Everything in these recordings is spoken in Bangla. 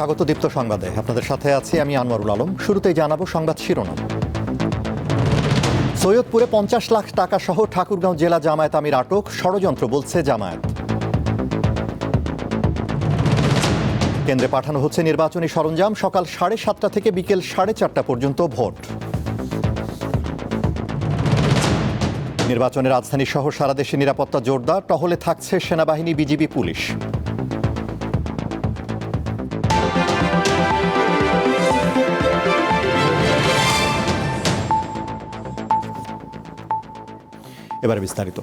স্বাগত দীপ্ত সংবাদে। আপনাদের সাথে আছি আমি আনোয়ারুল আলম। শুরুতেই জানাব সংবাদ শিরোনাম। সৈয়দপুরে পঞ্চাশ লাখ টাকা সহ ঠাকুরগাঁও জেলা জামায়াত আমির আটক, ষড়যন্ত্র বলছে জামায়াত। কেন্দ্রে পাঠানো হচ্ছে নির্বাচনী সরঞ্জাম, সকাল সাড়ে সাতটা থেকে বিকেল সাড়ে চারটা পর্যন্ত ভোট। নির্বাচনের রাজধানী সহ সারা দেশে নিরাপত্তা জোরদার, টহলে থাকছে সেনাবাহিনী, বিজিবি, পুলিশ। এবারে বিস্তারিত।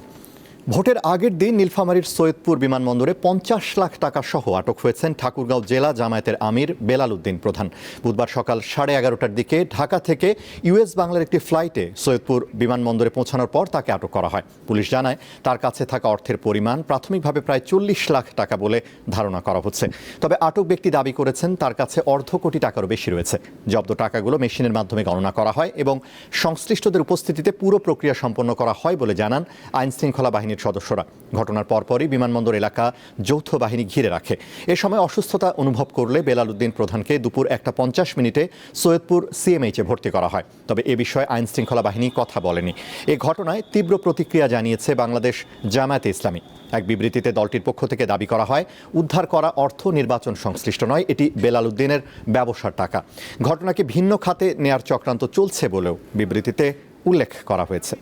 ভোটের আগের দিন নীলফামারীর সৈয়দপুর বিমানবন্দরে পঞ্চাশ লাখ টাকা সহ আটক হয়েছেন ঠাকুরগাঁও জেলা জামায়াতের আমির বেলাল উদ্দিন প্রধান। বুধবার সকাল সাড়ে এগারোটার দিকে ঢাকা থেকে ইউএস বাংলার একটি ফ্লাইটে সৈয়দপুর বিমানবন্দরে পৌঁছানোর পর তাকে আটক করা হয়। পুলিশ জানায়, তার কাছে থাকা অর্থের পরিমাণ প্রাথমিকভাবে প্রায় চল্লিশ লাখ টাকা বলে ধারণা করা হচ্ছে। তবে আটক ব্যক্তি দাবি করেছেন, তার কাছে অর্ধ কোটি টাকারও বেশি রয়েছে। জব্দ টাকাগুলো মেশিনের মাধ্যমে গণনা করা হয় এবং সংশ্লিষ্টদের উপস্থিতিতে পুরো প্রক্রিয়া সম্পন্ন করা হয় বলে জানান আইন শৃঙ্খলা বাহিনীর সদস্যরা। ঘটনার পরপরই বিমানবন্দর এলাকা যৌথ বাহিনী ঘিরে রাখে। এ সময় অসুস্থতা অনুভব করলে বেলাল উদ্দিন প্রধানকে দুপুর একটা পঞ্চাশ মিনিটে সৈয়দপুর সিএমএইচে ভর্তি করা হয়। তবে এ বিষয়ে আইন শৃঙ্খলা বাহিনী কথা বলেনি। এ ঘটনায় তীব্র প্রতিক্রিয়া জানিয়েছে বাংলাদেশ জামায়াতে ইসলামী। এক বিবৃতিতে দলটির পক্ষ থেকে দাবি করা হয়, উদ্ধার করা অর্থ নির্বাচন সংশ্লিষ্ট নয়, এটি বেলাল উদ্দিনের ব্যবসার টাকা। ঘটনাকে ভিন্ন খাতে নেয়ার চক্রান্ত চলছে বলেও বিবৃতিতে উল্লেখ করা হয়েছে।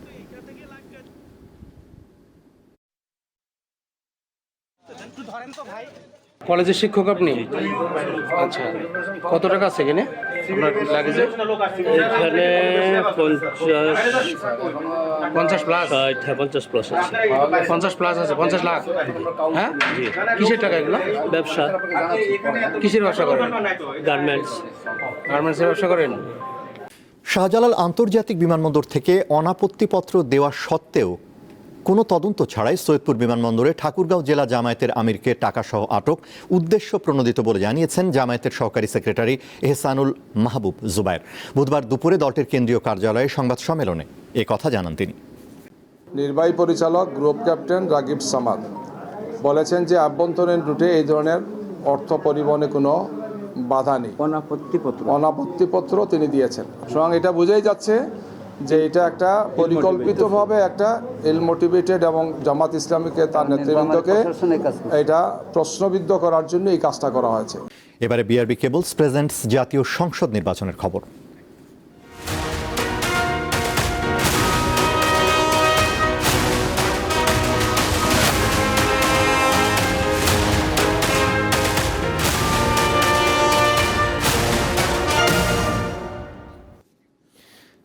কলেজের শিক্ষক আপনি? আচ্ছা। কত টাকা আছে এখানে? আপনার লাগেছে এখানে পঞ্চাশ পঞ্চাশ প্লাস হ্যাঁ পঞ্চাশ প্লাস আছে। পঞ্চাশ প্লাস আছে পঞ্চাশ লাখ। হ্যাঁ? কিসের টাকা এগুলো? ব্যবসা। কিসের ব্যবসা করেন? গার্মেন্টস। গার্মেন্টসের ব্যবসা করেন? শাহজালাল আন্তর্জাতিক বিমানবন্দর থেকে অনাপত্তিপত্র দেওয়া সত্ত্বেও কোনো তদন্ত ছাড়াই সৈয়দপুর বিমানবন্দরে ঠাকুরগাঁও জেলা জামায়াতের আমিরকে টাকাসহ আটক উদ্দেশ্য প্রণোদিত বলে জানিয়েছেন জামায়াতের সহকারী সেক্রেটারি এহসানুল মাহবুব জুবায়ের। বুধবার দুপুরে দলটির কেন্দ্রীয় কার্যালয়ে সংবাদ সম্মেলনে এ কথা জানান তিনি। নির্বাহী পরিচালক গ্রুপ ক্যাপ্টেন রাগিব সামাদ বলেছেন যে আভ্যন্তরীণ রুটে এই ধরনের অর্থ পরিবহনে কোনো বাধা নেই। অনাপত্তিপত্র। অনাপত্তিপত্র তিনি দিয়েছেন। সুতরাং এটা বোঝাই যাচ্ছে যে এটা একটা পরিকল্পিতভাবে একটা এল মোটিভেটেড এবং জামাত ইসলামীকে তার নেতৃবৃন্দকে কাজ করছে। এটা প্রশ্নবিদ্ধ করার জন্য এই কাজটা করা হয়েছে এবারে বিআরবি কেবলস প্রেজেন্টস জাতীয় সংসদ নির্বাচনের খবর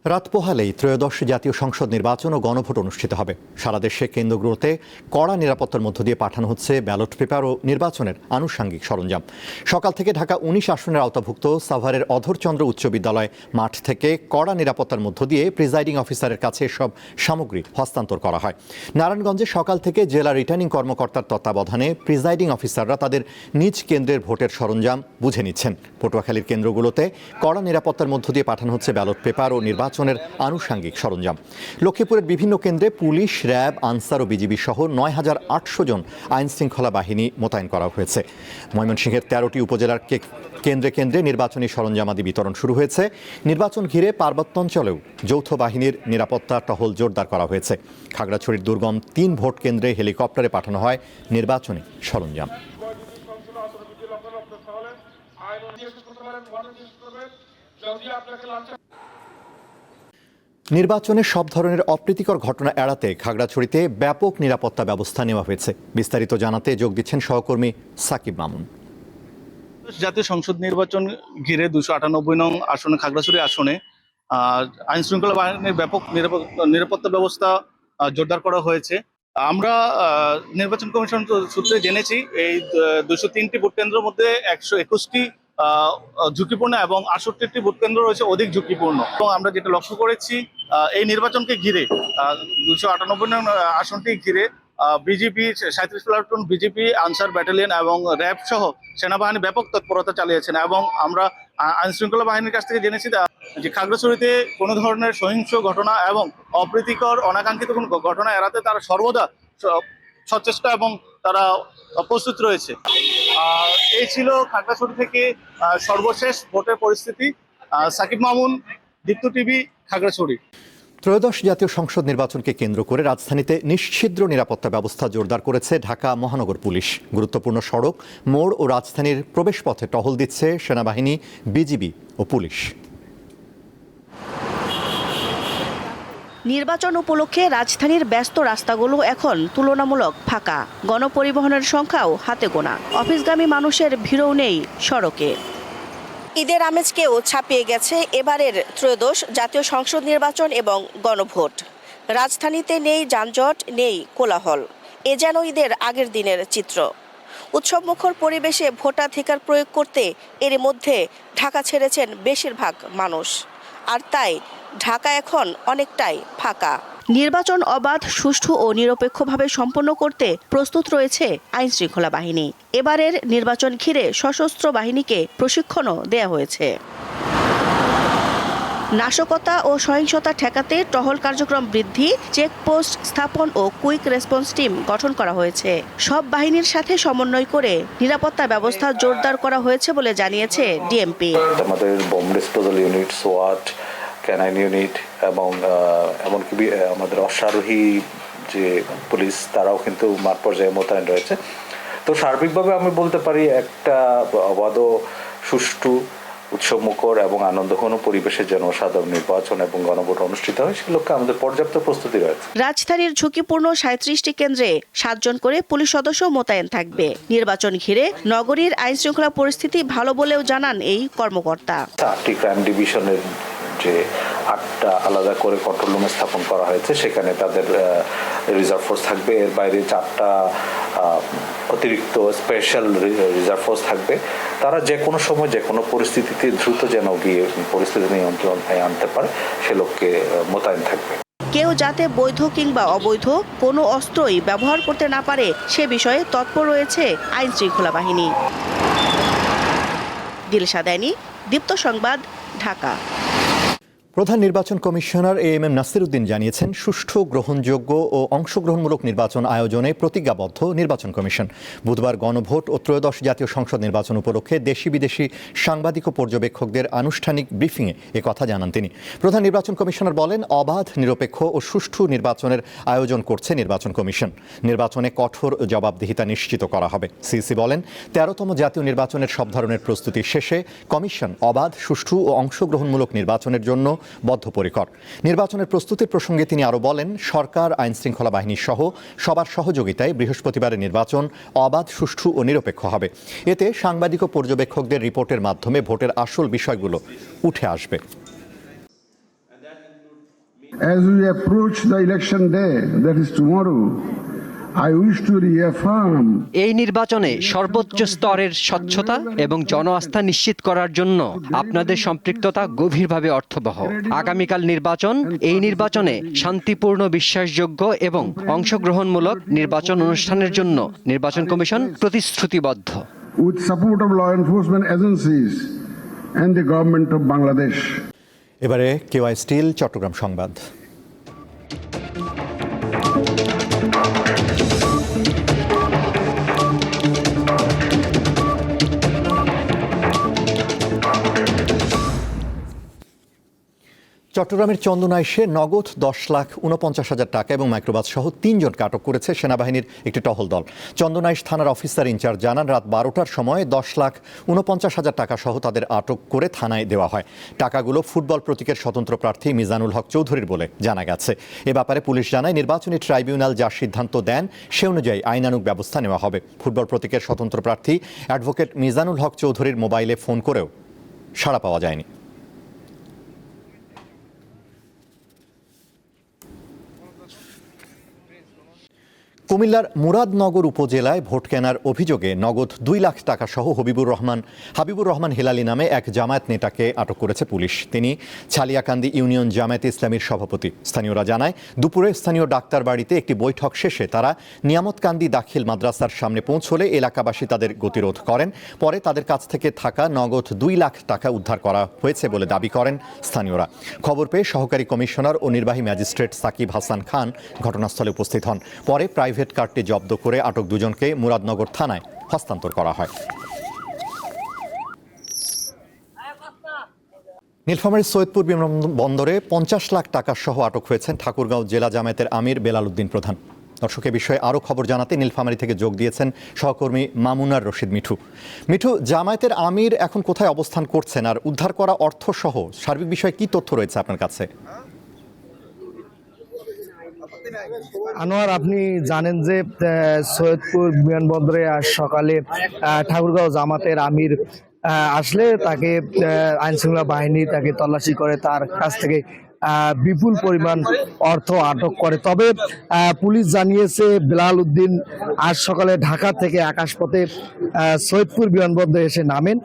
রাত পোহালেই ত্রয়োদশ জাতীয় সংসদ নির্বাচন ও গণভোট অনুষ্ঠিত হবে। সারা দেশে কেন্দ্রগুলোতে কড়া নিরাপত্তার মধ্য দিয়ে পাঠানো হচ্ছে ব্যালট পেপার ও নির্বাচনের আনুষঙ্গিক সরঞ্জাম। সকাল থেকে ঢাকা উনিশ আসনের আওতাভুক্ত সাভারের অধরচন্দ্র উচ্চ বিদ্যালয় মাঠ থেকে কড়া নিরাপত্তার মধ্য দিয়ে প্রিজাইডিং অফিসারের কাছে সব সামগ্রী হস্তান্তর করা হয়। নারায়ণগঞ্জে সকাল থেকে জেলা রিটার্নিং কর্মকর্তার তত্ত্বাবধানে প্রিজাইডিং অফিসাররা তাদের নিজ কেন্দ্রের ভোটের সরঞ্জাম বুঝে নিচ্ছেন। পটুয়াখালীর কেন্দ্রগুলোতে কড়া নিরাপত্তার মধ্য দিয়ে পাঠানো হচ্ছে ব্যালট পেপার ও নির্বাচনের আনুষঙ্গিক সরঞ্জাম। লক্ষ্মীপুরের বিভিন্ন কেন্দ্রে পুলিশ, র্যাব, আনসার ও বিজিবি সহ নয় হাজার আটশো জন আইন শৃঙ্খলা বাহিনী মোতায়েন করা হয়েছে। ময়মনসিংহের তেরোটি উপজেলার কেন্দ্রে কেন্দ্রে নির্বাচনী সরঞ্জামাদি বিতরণ শুরু হয়েছে। নির্বাচন ঘিরে পার্বত্যাঞ্চলেও যৌথ বাহিনীর নিরাপত্তা টহল জোরদার করা হয়েছে। খাগড়াছড়ির দুর্গম তিন ভোট কেন্দ্রে হেলিকপ্টারে পাঠানো হয় নির্বাচনী সরঞ্জাম। নির্বাচনে সব ধরনের অপ্রীতিকর ঘটনা এড়াতে খাগড়াছড়িতে ব্যাপক নিরাপত্তা ব্যবস্থা নেওয়া হয়েছে। বিস্তারিত জানাতে যোগ দিচ্ছেন সহকর্মী সাকিব মামুন। জাতীয় সংসদ নির্বাচন ঘিরে দুশো আটানব্বই নং আসনে, খাগড়াছড়ি আসনে আইন শৃঙ্খলা বাহিনীর ব্যাপক নিরাপত্তা ব্যবস্থা জোরদার করা হয়েছে। আমরা নির্বাচন কমিশন সূত্রে জেনেছি, এই দুশো তিনটি ভোট কেন্দ্রের মধ্যে একশো একুশটি ঝুঁকিপূর্ণ এবং আটষট্টি ভোট কেন্দ্র রয়েছে অধিক ঝুঁকিপূর্ণ। এবং আমরা যেটা লক্ষ্য করেছি এই নির্বাচনকে ঘিরে দুশো আটানব্বই আসনটি ঘিরে বিজেপি সাঁত্রিশ প্লাটুন বিজেপি আনসার ব্যাটালিয়ন এবং র্যাব সহ সেনাবাহিনী ব্যাপক তৎপরতা চালিয়েছেন এবং আমরা আইন শৃঙ্খলা বাহিনীর কাছ থেকে জেনেছি যে- খাগড়াছড়িতে কোনো ধরনের সহিংস ঘটনা এবং অপ্রীতিকর, অনাকাঙ্ক্ষিত কোনো ঘটনা এড়াতে তারা সর্বদা সচেষ্ট এবং তারা প্রস্তুত রয়েছে। এই ছিল খাগড়াছড়ি থেকে সর্বশেষ ভোটের পরিস্থিতি। সাকিব মামুন, দীপ্ত টিভি, খাগড়াছড়ি। ত্রয়োদশ জাতীয় সংসদ নির্বাচনকে কেন্দ্র করে রাজধানীতে নিশ্ছিদ্র নিরাপত্তা ব্যবস্থা জোরদার করেছে ঢাকা মহানগর পুলিশ। গুরুত্বপূর্ণ সড়ক, মোড় ও রাজধানীর প্রবেশপথে টহল দিচ্ছে সেনাবাহিনী, বিজিবি ও পুলিশ। নির্বাচন উপলক্ষে রাজধানীর ব্যস্ত রাস্তাগুলো এখন তুলনামূলক ফাঁকা। গণপরিবহনের সংখ্যাও হাতে গোনা। অফিসগামী মানুষের ভিড়ও নেই সড়কে। ঈদের আমেজকেও ছাপিয়ে গেছে এবারের ত্রয়োদশ জাতীয় সংসদ নির্বাচন এবং গণভোট। রাজধানীতে নেই যানজট, নেই কোলাহল। এ যেন ঈদের আগের দিনের চিত্র। উৎসবমুখর পরিবেশে ভোটাধিকার প্রয়োগ করতে এর মধ্যে ঢাকা ছেড়েছেন বেশিরভাগ মানুষ। আর তাই ঢাকা এখন অনেকটাই ফাঁকা। নির্বাচন অবাধ, সুষ্ঠু ও নিরপেক্ষভাবে সম্পন্ন করতে প্রস্তুত রয়েছে আইন শৃঙ্খলা বাহিনী। এবারের নির্বাচন ঘিরে সশস্ত্র বাহিনীকে প্রশিক্ষণও দেয়া হয়েছে। নাশকতা ও সহিংসতা ঠেকাতে টহল কার্যক্রম বৃদ্ধি, চেকপোস্ট স্থাপন ও কুইক রেসপন্স টিম গঠন করা হয়েছে। সব বাহিনীর সাথে সমন্বয় করে নিরাপত্তা ব্যবস্থা জোরদার করা হয়েছে বলে জানিয়েছে ডিএমপি। আমাদের বোম ডিসপোজাল ইউনিট সোয়াট ক্যানাইন ইউনিট এবং এমনকি আমাদের অশ্বারোহী যে পুলিশ, তারাও কিন্তু মাঠ পর্যায়ে মোতায়েন রয়েছে। তো সার্বিকভাবে আমি বলতে পারি একটা অবাধ, সুষ্ঠু উৎসবমুখর এবং আনন্দঘন পরিবেশে যেন সাধারণ নির্বাচন এবং গণভোট অনুষ্ঠিত হয় সে লক্ষ্যে আমাদের পর্যাপ্ত প্রস্তুতি রয়েছে। রাজধানীর ঝুঁকিপূর্ণ সাঁত্রিশটি কেন্দ্রে সাতজন করে পুলিশ সদস্য মোতায়েন থাকবে। নির্বাচন ঘিরে নগরীর আইন শৃঙ্খলা পরিস্থিতি ভালো বলেও জানান এই কর্মকর্তা। আটটি ক্রাইম ডিভিশনের যে আটটা আলাদা করে কন্ট্রোল রুমে স্থাপন করা হয়েছে, সেখানে তাদের রিজার্ভ ফোর্স থাকবে। এর বাইরে চারটা অতিরিক্ত স্পেশাল রিজার্ভ ফোর্স থাকবে। তারা যে কোনো সময়, যে কোনো পরিস্থিতিতে দ্রুত যেন গিয়ে পরিস্থিতি নিয়ন্ত্রণে আনতে পারে, সে লোককে মোতায়েন থাকবে। কেউ যাতে বৈধ কিংবা অবৈধ কোনো অস্ত্রই ব্যবহার করতে না পারে, সে বিষয়ে তৎপর রয়েছে আইন শৃঙ্খলা বাহিনী। দিলশা দীপ্ত সংবাদ, ঢাকা। প্রধান নির্বাচন commissioner A M M Nasir Uddin জানিয়েছেন, সুষ্ঠু, গ্রহণযোগ্য ও অংশগ্রহণমূলক নির্বাচন আয়োজনে প্রতিজ্ঞাবদ্ধ নির্বাচন কমিশন। বুধবার গণভোট ও ত্রয়োদশ জাতীয় সংসদ নির্বাচন উপলক্ষে দেশি বিদেশি সাংবাদিক ও পর্যবেক্ষকদের আনুষ্ঠানিক ব্রিফিংয়ে এ কথা জানান তিনি। প্রধান নির্বাচন কমিশনার বলেন, অবাধ, নিরপেক্ষ ও সুষ্ঠু নির্বাচনের আয়োজন করছে নির্বাচন কমিশন। নির্বাচনে কঠোর জবাবদিহিতা নিশ্চিত করা হবে। সিসি বলেন, তেরোতম জাতীয় নির্বাচনের সব ধরনের প্রস্তুতি শেষে কমিশন অবাধ, সুষ্ঠু ও অংশগ্রহণমূলক নির্বাচনের জন্য বদ্ধপরিকর। নির্বাচনের প্রস্তুতির প্রসঙ্গে তিনি আরও বলেন সরকার আইন শৃঙ্খলা বাহিনী সহ সবার সহযোগিতায় বৃহস্পতিবারের নির্বাচন অবাধ সুষ্ঠু ও নিরপেক্ষ হবে। এতে সাংবাদিক ও পর্যবেক্ষকদের রিপোর্টের মাধ্যমে ভোটের আসল বিষয়গুলো উঠে আসবে। As we approach the election day, that is tomorrow, এই নির্বাচনে সর্বোচ্চ স্তরের স্বচ্ছতা এবং জন আস্থা নিশ্চিত করার জন্য আপনাদের সম্পৃক্ততা গভীরভাবে অর্থবহ। আগামীকাল নির্বাচন এই নির্বাচনে শান্তিপূর্ণ বিশ্বাসযোগ্য এবং অংশগ্রহণমূলক নির্বাচন অনুষ্ঠানের জন্য নির্বাচন কমিশন প্রতিশ্রুতিবদ্ধ। The government of Bangladesh. এবারে কেওয়াই স্টিল চট্টগ্রাম সংবাদ। চট্টগ্রামের চন্দনাইশে নগদ দশ লাখ উনপঞ্চাশ হাজার টাকা এবং মাইক্রোবাস সহ তিনজনকে আটক করেছে সেনাবাহিনীর একটি টহল দল। চন্দনাইশ থানার অফিসার ইনচার্জ জানান, রাত বারোটার সময় দশ লাখ উনপঞ্চাশ হাজার টাকা সহ তাদের আটক করে থানায় দেওয়া হয়। টাকাগুলো ফুটবল প্রতীকের স্বতন্ত্র প্রার্থী মিজানুল হক চৌধুরীর বলে জানা গেছে। এ ব্যাপারে পুলিশ জানায়, নির্বাচনী ট্রাইব্যুনাল যা সিদ্ধান্ত দেন, সে অনুযায়ী আইনানুগ ব্যবস্থা নেওয়া হবে। ফুটবল প্রতীকের স্বতন্ত্র প্রার্থী অ্যাডভোকেট মিজানুল হক চৌধুরীর মোবাইলে ফোন করেও সাড়া পাওয়া যায়নি। কুমিল্লার মুরাদনগর উপজেলায় ভোট কেনার অভিযোগে নগদ দুই লাখ টাকা সহ হবিবুর রহমান, হাবিবুর রহমান হেলালি নামে এক জামায়াত নেতাকে আটক করেছে পুলিশ। তিনি ছালিয়াকান্দি ইউনিয়ন জামায়াতে ইসলামীর সভাপতি। স্থানীয়রা জানায়, দুপুরে স্থানীয় ডাক্তার বাড়িতে একটি বৈঠক শেষে তারা নিয়ামতকান্দি দাখিল মাদ্রাসার সামনে পৌঁছলে এলাকাবাসী তাদের গতিরোধ করেন। পরে তাদের কাছ থেকে থাকা নগদ দুই লাখ টাকা উদ্ধার করা হয়েছে বলে দাবি করেন স্থানীয়রা। খবর পেয়ে সহকারী কমিশনার ও নির্বাহী ম্যাজিস্ট্রেট সাকিব হাসান খান ঘটনাস্থলে উপস্থিত হন। পরে প্রাইভেট প্রাইভেট কারটি জব্দ করে আটক দুজনকে মুরাদনগর থানায় হস্তান্তর করা হয়। নীলফামারীর সৈয়দপুর বিমানবন্দরে পঞ্চাশ লাখ টাকা সহ আটক হয়েছেন ঠাকুরগাঁও জেলা জামায়াতের আমির বেলাল উদ্দিন প্রধান। দর্শক, এ বিষয়ে আরও খবর জানাতে নীলফামারী থেকে যোগ দিয়েছেন সহকর্মী মামুনার রশিদ মিঠু। মিঠু, জামায়াতের আমির এখন কোথায় অবস্থান করছেন? আর উদ্ধার করা অর্থ সহ সার্বিক বিষয়ে কি তথ্য রয়েছে আপনার কাছে? আনোয়ার, আপনি জানেন যে সৈয়দপুর বিমানবন্দরে আজ সকালে ঠাকুরগাঁও জামাতের আমির আসলে তাকে আইনশৃঙ্খলা বাহিনী তাকে তল্লাশি করে, তার কাছ থেকে বিপুল পরিমাণ অর্থ আটক করে। তবে পুলিশ জানিয়েছে, বেলাল উদ্দিন আজ সকালে ঢাকা থেকে আকাশপথে সৈয়দপুর বিমানবন্দরে এসে নামেন।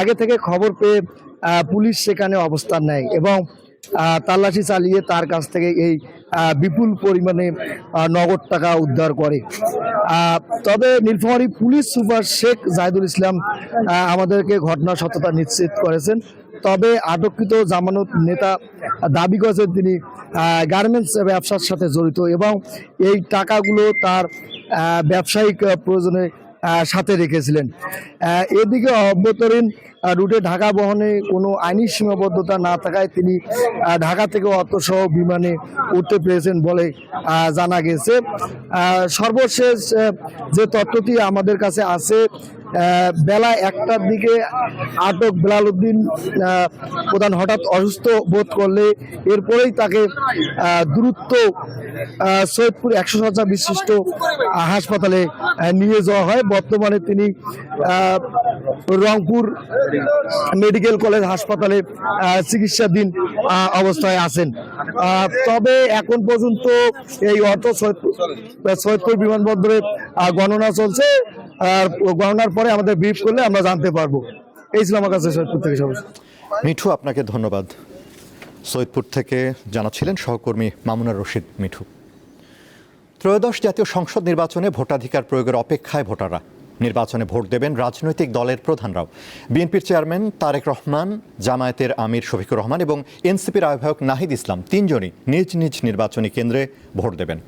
আগে থেকে খবর পেয়ে পুলিশ সেখানে অবস্থান নেয় এবং তল্লাশি চালিয়ে তার কাছ থেকে এই বিপুল পরিমাণে নগদ টাকা উদ্ধার করে। তবে নীলফামারী পুলিশ সুপার শেখ জাহিদুল ইসলাম আমাদেরকে ঘটনার সত্যতা নিশ্চিত করেছেন। তবে আটককৃত জামানত নেতা দাবি করেছেন তিনি গার্মেন্টস ব্যবসার সাথে জড়িত এবং এই টাকাগুলো তার ব্যবসায়িক প্রয়োজনে সাথে রেখেছিলেন। এদিকে অভ্যন্তরীণ রুটে ঢাকা বহনে কোনো আইনি সীমাবদ্ধতা না থাকায় তিনি ঢাকা থেকে অর্থসহ বিমানে উঠতে পেরেছেন বলে জানা গেছে। সর্বশেষ যে তথ্যটি আমাদের কাছে আছে বেলা একটার দিকে আটক বেলাল উদ্দিন প্রধান হঠাৎ অসুস্থ বোধ করলে এরপরেই তাকে দ্রুত সৈয়দপুর একশো শয্যা বিশিষ্ট হাসপাতালে নিয়ে যাওয়া হয়। বর্তমানে তিনি রংপুর মেডিকেল কলেজ হাসপাতালে চিকিৎসাধীন অবস্থায় আছেন। তবে এখন পর্যন্ত এই অর্থ সৈয়দপুর বিমানবন্দরে গণনা চলছে। আর গণনার পরে আমাদের ব্রিফ করলে আমরা জানতে পারব। এই ছিল আমার কাছে সৈয়দপুর থেকে মিঠু, আপনাকে ধন্যবাদ। সৈয়দপুর থেকে জানাচ্ছিলেন সহকর্মী মামুনার রশিদ মিঠু। ত্রয়োদশ জাতীয় সংসদ নির্বাচনে ভোটাধিকার প্রয়োগের অপেক্ষায় ভোটাররা নির্বাচনে ভোট দেবেন রাজনৈতিক দলের প্রধানরাও। বিএনপির চেয়ারম্যান তারেক রহমান, জামায়াতের আমির শফিকুর রহমান এবং এনসিপির আহ্বায়ক নাহিদ ইসলাম তিনজনই নিজ নিজ নির্বাচনী কেন্দ্রে ভোট দেবেন।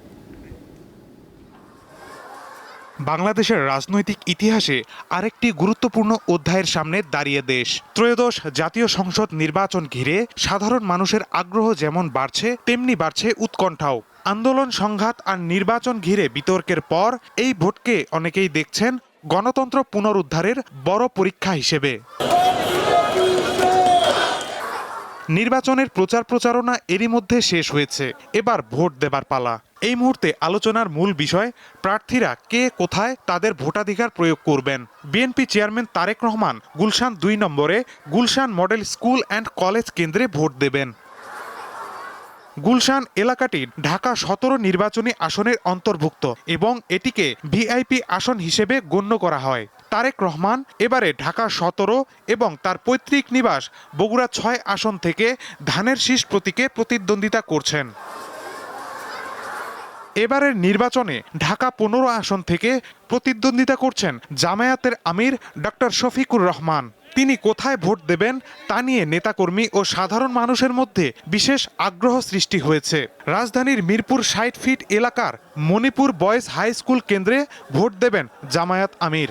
বাংলাদেশের রাজনৈতিক ইতিহাসে আরেকটি গুরুত্বপূর্ণ অধ্যায়ের সামনে দাঁড়িয়ে দেশ। ত্রয়োদশ জাতীয় সংসদ নির্বাচন ঘিরে সাধারণ মানুষের আগ্রহ যেমন বাড়ছে, তেমনি বাড়ছে উৎকণ্ঠাও। আন্দোলন, সংঘাত আর নির্বাচন ঘিরে বিতর্কের পর এই ভোটকে অনেকেই দেখছেন গণতন্ত্র পুনরুদ্ধারের বড় পরীক্ষা হিসেবে। নির্বাচনের প্রচার প্রচারণা এরই মধ্যে শেষ হয়েছে। এবার ভোট দেবার পালা। এই মুহূর্তে আলোচনার মূল বিষয়, প্রার্থীরা কে কোথায় তাদের ভোটাধিকার প্রয়োগ করবেন? বিএনপি চেয়ারম্যান তারেক রহমান গুলশান দুই নম্বরে Gulshan model school and college কেন্দ্রে ভোট দেবেন। গুলশান এলাকাটি ঢাকা সতেরো নির্বাচনী আসনের অন্তর্ভুক্ত এবং এটিকে ভিআইপি আসন হিসেবে গণ্য করা হয়। তারেক রহমান এবারে ঢাকা সতেরো এবং তার পৈতৃক নিবাস বগুড়া ছয় আসন থেকে ধানের শীষ প্রতীকে প্রতিদ্বন্দ্বিতা করছেন। এবারের নির্বাচনে ঢাকা পনেরো আসন থেকে প্রতিদ্বন্দ্বিতা করছেন জামায়াতের আমির ডক্টর শফিকুর রহমান। তিনি কোথায় ভোট দেবেন তা নিয়ে নেতাকর্মী ও সাধারণ মানুষের মধ্যে বিশেষ আগ্রহ সৃষ্টি হয়েছে। রাজধানীর মিরপুর ষাট ফিট এলাকার মণিপুর বয়েজ হাই স্কুল কেন্দ্রে ভোট দেবেন জামায়াত আমির।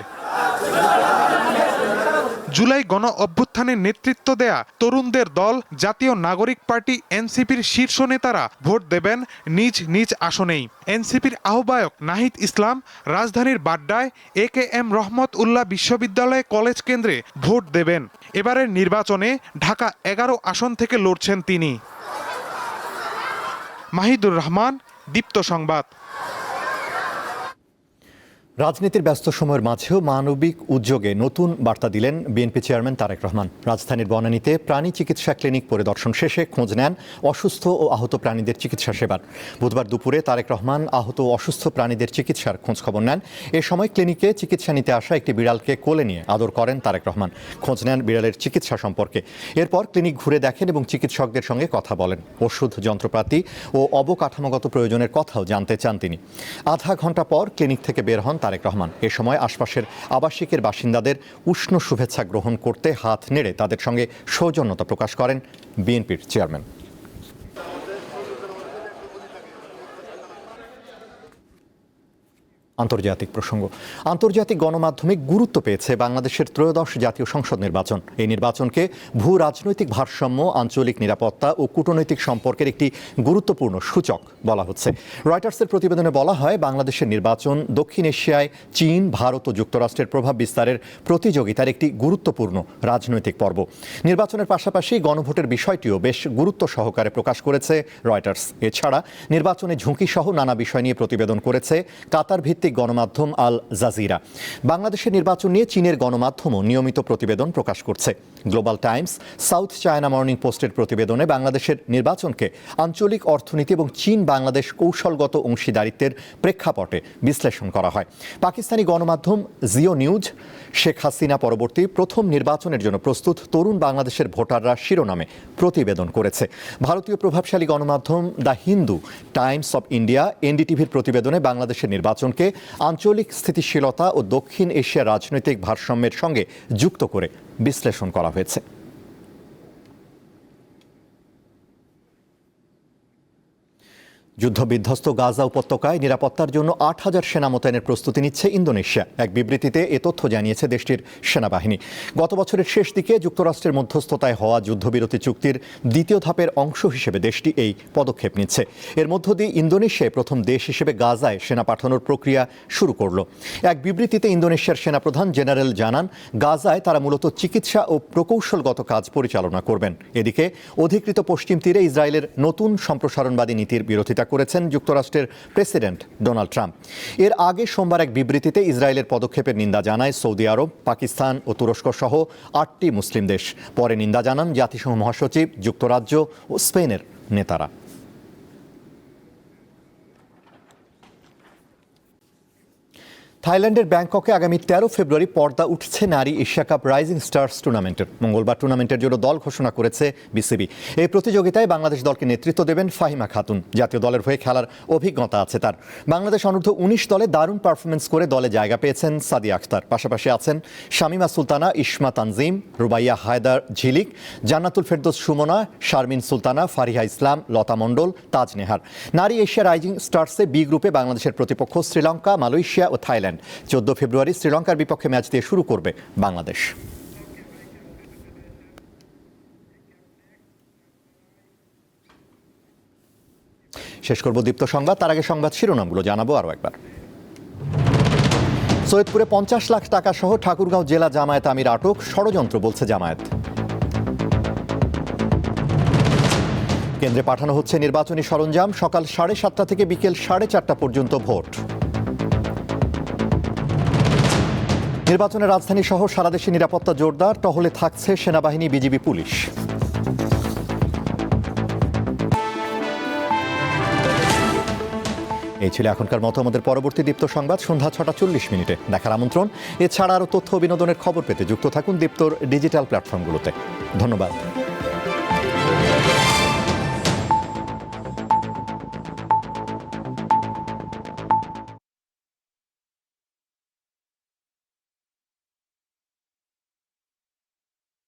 জুলাই গণ অভ্যুত্থানের নেতৃত্ব দেয়া তরুণদের দল, জাতীয় নাগরিক পার্টি, এনসিপির শীর্ষ নেতারা ভোট দেবেন নিজ নিজ আসনেই। এনসিপির আহ্বায়ক নাহিদ ইসলাম রাজধানীর বাড্ডায় এ কে এম রহমত উল্লাহ বিশ্ববিদ্যালয় কলেজ কেন্দ্রে ভোট দেবেন। এবারের নির্বাচনে ঢাকা এগারো আসন থেকে লড়ছেন তিনি। মাহিদুর রহমান, দীপ্ত সংবাদ। রাজনীতির ব্যস্ত সময়ের মাঝেও মানবিক উদ্যোগে নতুন বার্তা দিলেন বিএনপি চেয়ারম্যান তারেক রহমান। রাজধানীর বনানীতে প্রাণী চিকিৎসা ক্লিনিক পরিদর্শন শেষে খোঁজ নেন অসুস্থ ও আহত প্রাণীদের চিকিৎসা সেবার। বুধবার দুপুরে তারেক রহমান আহত ও অসুস্থ প্রাণীদের চিকিৎসার খোঁজ খবর নেন। এ সময় ক্লিনিকে চিকিৎসা নিতে আসা একটি বিড়ালকে কোলে নিয়ে আদর করেন তারেক রহমান। খোঁজ নেন বিড়ালের চিকিৎসা সম্পর্কে। এরপর ক্লিনিক ঘুরে দেখেন এবং চিকিৎসকদের সঙ্গে কথা বলেন। ওষুধ, যন্ত্রপাতি ও অবকাঠামোগত প্রয়োজনের কথাও জানতে চান তিনি। আধা ঘণ্টা পর ক্লিনিক থেকে বের হন তারেক রহমান। এ সময় আশপাশের আবাসিকের বাসিন্দাদের উষ্ণ শুভেচ্ছা গ্রহণ করতে হাত নেড়ে তাদের সঙ্গে সৌজন্যতা প্রকাশ করেন বিএনপির চেয়ারম্যান। আন্তর্জাতিক প্রসঙ্গ। আন্তর্জাতিক গণমাধ্যমে গুরুত্ব পেয়েছে বাংলাদেশের ত্রয়োদশ জাতীয় সংসদ নির্বাচন। এই নির্বাচনকে ভূ রাজনৈতিক ভারসাম্য, আঞ্চলিক নিরাপত্তা ও কূটনৈতিক সম্পর্কের একটি গুরুত্বপূর্ণ সূচক বলা হচ্ছে। রয়টার্সের প্রতিবেদনে বলা হয়, বাংলাদেশের নির্বাচন দক্ষিণ এশিয়ায় চীন, ভারত ও যুক্তরাষ্ট্রের প্রভাব বিস্তারের প্রতিযোগিতার একটি গুরুত্বপূর্ণ রাজনৈতিক পর্ব। নির্বাচনের পাশাপাশি গণভোটের বিষয়টিও বেশ গুরুত্ব সহকারে প্রকাশ করেছে রয়টার্স। এছাড়া নির্বাচনে ঝুঁকি সহ নানা বিষয় নিয়ে প্রতিবেদন করেছে কাতার ভিত্তিক গণমাধ্যম আল জাজিরা। বাংলাদেশের নির্বাচন নিয়ে চীনের গণমাধ্যমও নিয়মিত প্রতিবেদন প্রকাশ করছে। Global Times, South China Morning পোস্টের প্রতিবেদনে বাংলাদেশের নির্বাচনকে আঞ্চলিক অর্থনীতি এবং চীন বাংলাদেশ কৌশলগত অংশীদারিত্বের প্রেক্ষাপটে বিশ্লেষণ করা হয়। পাকিস্তানি গণমাধ্যম জিও নিউজ, শেখ হাসিনা পরবর্তী প্রথম নির্বাচনের জন্য প্রস্তুত তরুণ বাংলাদেশের ভোটাররা শিরোনামে প্রতিবেদন করেছে। ভারতীয় প্রভাবশালী গণমাধ্যম the Hindu Times of India, এনডিটিভির প্রতিবেদনে বাংলাদেশের নির্বাচনকে আঞ্চলিক স্থিতিশীলতা ও দক্ষিণ এশিয়ার রাজনৈতিক ভারসাম্যের সঙ্গে যুক্ত করে বিশ্লেষণ করা হয়েছে। যুদ্ধবিধ্বস্ত গাজা উপত্যকায় নিরাপত্তার জন্য আট হাজার সেনা মোতায়েনের প্রস্তুতি নিচ্ছে ইন্দোনেশিয়া। এক বিবৃতিতে এ তথ্য জানিয়েছে দেশটির সেনাবাহিনী। গত বছরের শেষ দিকে যুক্তরাষ্ট্রের মধ্যস্থতায় হওয়া যুদ্ধবিরতি চুক্তির দ্বিতীয় ধাপের অংশ হিসেবে দেশটি এই পদক্ষেপ নিচ্ছে। এর মধ্য দিয়ে ইন্দোনেশিয়ায় প্রথম দেশ হিসেবে গাজায় সেনা পাঠানোর প্রক্রিয়া শুরু করল। এক বিবৃতিতে ইন্দোনেশিয়ার সেনাপ্রধান জেনারেল জানান, গাজায় তারা মূলত চিকিৎসা ও প্রকৌশলগত কাজ পরিচালনা করবেন। এদিকে অধিকৃত পশ্চিম তীরে ইসরায়েলের নতুন সম্প্রসারণবাদী নীতির বিরোধিতা করেছেন যুক্তরাষ্ট্রের প্রেসিডেন্ট ডোনাল্ড ট্রাম্প এর আগে সোমবার এক বিবৃতিতে ইসরায়েলের পদক্ষেপের নিন্দা জানায় সৌদি আরব, পাকিস্তান ও তুরস্ক সহ আটটি মুসলিম দেশ। পরে নিন্দা জানান জাতিসংঘ মহাসচিব, যুক্তরাজ্য ও স্পেনের নেতারা। থাইল্যান্ডের ব্যাংককে আগামী তেরো ফেব্রুয়ারি পর্দা উঠছে নারী এশিয়া কাপ রাইজিং স্টার্স টুর্নামেন্টের। মঙ্গলবার টুর্নামেন্টের জন্য দল ঘোষণা করেছে বিসিবি। এই প্রতিযোগিতায় বাংলাদেশ দলকে নেতৃত্ব দেবেন ফাহিমা খাতুন। জাতীয় দলের হয়ে খেলার অভিজ্ঞতা আছে তার। বাংলাদেশ অনূর্ধ্ব উনিশ দলে দারুণ পারফরমেন্স করে দলে জায়গা পেয়েছেন সাদি আখতার। পাশাপাশি আছেন শামিমা সুলতানা ইসমা তানজিম, রুবাইয়া হায়দার ঝিলিক, জান্নাতুল ফেরদোস সুমনা, শারমিন সুলতানা, ফারিহা ইসলাম, লতা মণ্ডল, তাজ নেহার। নারী এশিয়া রাইজিং স্টার্সে বি গ্রুপে বাংলাদেশের প্রতিপক্ষ শ্রীলঙ্কা, মালয়েশিয়া ও থাইল্যান্ড। চোদ্দ ফেব্রুয়ারি শ্রীলঙ্কার বিপক্ষে ম্যাচ দিয়ে শুরু করবে বাংলাদেশ। শেষ করব দীপ্ত সংবাদ। তার আগে সংবাদ শিরোনামগুলো জানাব আরও একবার। সৈয়দপুরে পঞ্চাশ লাখ টাকা সহ ঠাকুরগাঁও জেলা জামায়াত আমির আটক, ষড়যন্ত্র বলছে জামায়াত। কেন্দ্রে পাঠানো হচ্ছে নির্বাচনী সরঞ্জাম, সকাল সাড়ে সাতটা থেকে বিকেল সাড়ে চারটা পর্যন্ত ভোট। নির্বাচনের রাজধানী সহ সারা দেশে নিরাপত্তা জোরদার, টহলে থাকছে সেনাবাহিনী, বিজিবি, পুলিশ। এই ছিল এখনকার মতো। আমাদের পরবর্তী দীপ্ত সংবাদ সন্ধ্যা ছটা চল্লিশ মিনিটে। দেখার আমন্ত্রণ। এছাড়া আরও তথ্য বিনোদনের খবর পেতে যুক্ত থাকুন দীপ্তর ডিজিটাল প্ল্যাটফর্মগুলোতে। ধন্যবাদ।